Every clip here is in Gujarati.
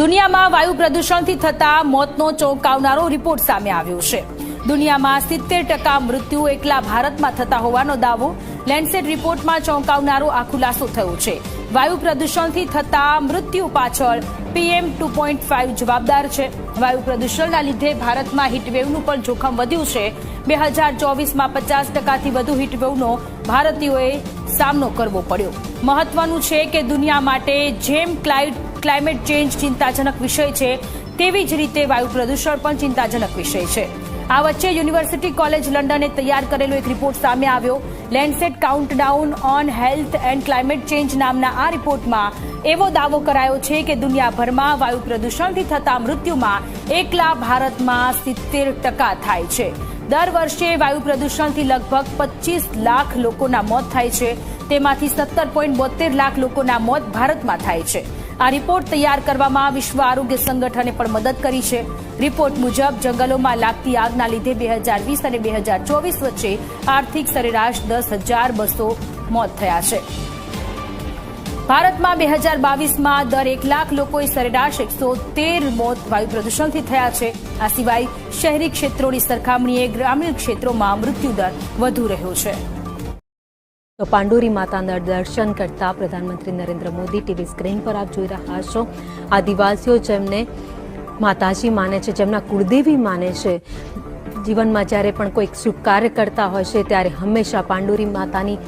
દુનિયામાં વાયુ પ્રદૂષણથી થતા મોતનો ચોંકાવનારો રિપોર્ટ સામે આવ્યો છે. દુનિયામાં સિત્તેર ટકા મૃત્યુ એકલા ભારતમાં થતા હોવાનો દાવો લેન્ડસેટ રિપોર્ટમાં ચોંકાવનારો આ ખુલાસો થયો છે. વાયુ પ્રદૂષણથી થતા મૃત્યુ પાછળ પીએમ ટુ પોઈન્ટ ફાઇવ જવાબદાર છે. વાયુ પ્રદૂષણના લીધે ભારતમાં હીટવેવનું પણ જોખમ વધ્યું છે. બે હજાર ચોવીસમાં પચાસ ટકાથી વધુ હીટવેવનો ભારતીયોએ સામનો કરવો પડ્યો. મહત્વનું છે કે દુનિયા માટે જેમ ક્લાઇ- ક્લાઇમેટ ચેન્જ ચિંતાજનક વિષય છે, તેવી જ રીતે વાયુ પ્રદૂષણ પણ ચિંતાજનક વિષય છે. આ વચ્ચે યુનિવર્સિટી કોલેજ લંડને તૈયાર કરેલો એક રિપોર્ટ સામે આવ્યો. Lancet countdown on health and climate change નામના આ રિપોર્ટમાં એવો દાવો કરાયો છે કે દુનિયાભરમાં વાયુ પ્રદૂષણથી થતા મૃત્યુમાં એકલા ભારતમાં સિત્તેર ટકા થાય છે. દર વર્ષે વાયુ પ્રદૂષણથી લગભગ પચીસ લાખ લોકોના મોત થાય છે. તેમાંથી સત્તર પોઈન્ટ બોતેર લાખ લોકોના મોત ભારતમાં થાય છે. આ રિપોર્ટ તૈયાર કરવામાં વિશ્વ આરોગ્ય સંગઠને પણ મદદ કરી છે. રિપોર્ટ મુજબ, જંગલોમાં લાગતી આગના લીધે બે હજાર વીસ અને બે હજાર ચોવીસ વચ્ચે આર્થિક સરેરાશ દસ હજાર બસો મોત થયા છે. ભારતમાં બે હજાર બાવીસમાં દર એક લાખ લોકોએ સરેરાશ એકસો તેર મોત વાયુ પ્રદૂષણથી થયા છે. આ સિવાય શહેરી ક્ષેત્રોની સરખામણીએ ગ્રામીણ ક્ષેત્રોમાં મૃત્યુદર વધુ રહ્યો છે. તો પાંડુરી માતાના દર્શન કરતા પ્રધાનમંત્રી નરેન્દ્ર મોદી ટીવી સ્ક્રીન પર આપ જોઈ રહ્યા છો. આદિવાસીઓ જેમને માતાજી માને છે, જેમના કુળદેવી માને છે, જીવનમાં જ્યારે પણ કોઈક શુભ કાર્ય કરતા હોય છે, ત્યારે હંમેશા પાંડુરી માતાની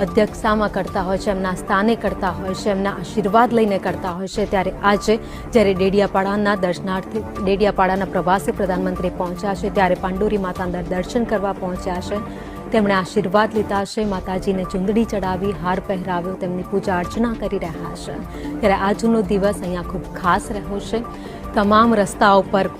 અધ્યક્ષતામાં કરતા હોય છે, એમના સ્થાને કરતા હોય છે, એમના આશીર્વાદ લઈને કરતા હોય છે. ત્યારે આજે જ્યારે ડેડિયાપાડાના દર્શનાર્થી, ડેડિયાપાડાના પ્રવાસે પ્રધાનમંત્રી પહોંચ્યા છે, ત્યારે પાંડુરી માતાના દર્શન કરવા પહોંચ્યા છે. તેમણે આશીર્વાદ લીધા છે. માતાજીને ચુંદડી ચડાવી હાર પહેરાવ્યો. તેમની પૂજા અર્ચના કરી રહ્યા છે. ત્યારે આજનો દિવસ અહીંયા ખૂબ ખાસ રહ્યો છે. તમામ રસ્તાઓ પર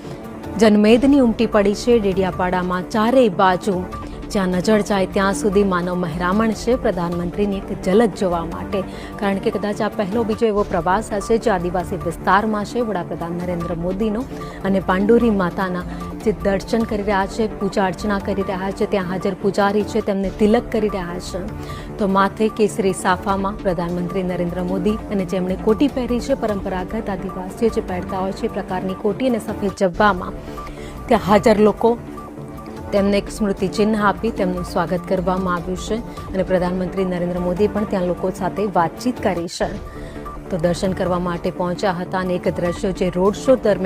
જનમેદની ઉમટી પડી છે. ડેડિયાપાડામાં ચારેય બાજુ જ્યાં નજર જાય ત્યાં સુધી માનવ મહેરામણ છે. પ્રધાનમંત્રીની એક ઝલક જોવા માટે. કારણ કે કદાચ આ પહેલો બીજો એવો પ્રવાસ હશે જે આદિવાસી વિસ્તારમાં છે. વડાપ્રધાન નરેન્દ્ર મોદીનો અને પાંડુરી માતાના જે દર્શન કરી રહ્યા છે, પૂજા અર્ચના કરી રહ્યા છે, ત્યાં હાજર પૂજારી છે, તેમને તિલક કરી રહ્યા છે. તો માથે કેસરી સાફામાં પ્રધાનમંત્રી નરેન્દ્ર મોદી અને જેમણે કોટી પહેરી છે, પરંપરાગત આદિવાસીઓ જે પહેરતા હોય છે પ્રકારની કોટી અને સફેદ જબ્બામાં. ત્યાં હાજર લોકો તેમને એક સ્મૃતિ ચિહ્ન આપી, તેમનું સ્વાગત કરવામાં આવ્યું છે અને પ્રધાનમંત્રી નરેન્દ્ર મોદી પણ ત્યાં લોકો સાથે વાતચીત કરી છે. તો દર્શન કરવા માટે પહોંચ્યા હતા અને એક દ્રશ્યો જે રોડ શો દરમિયાન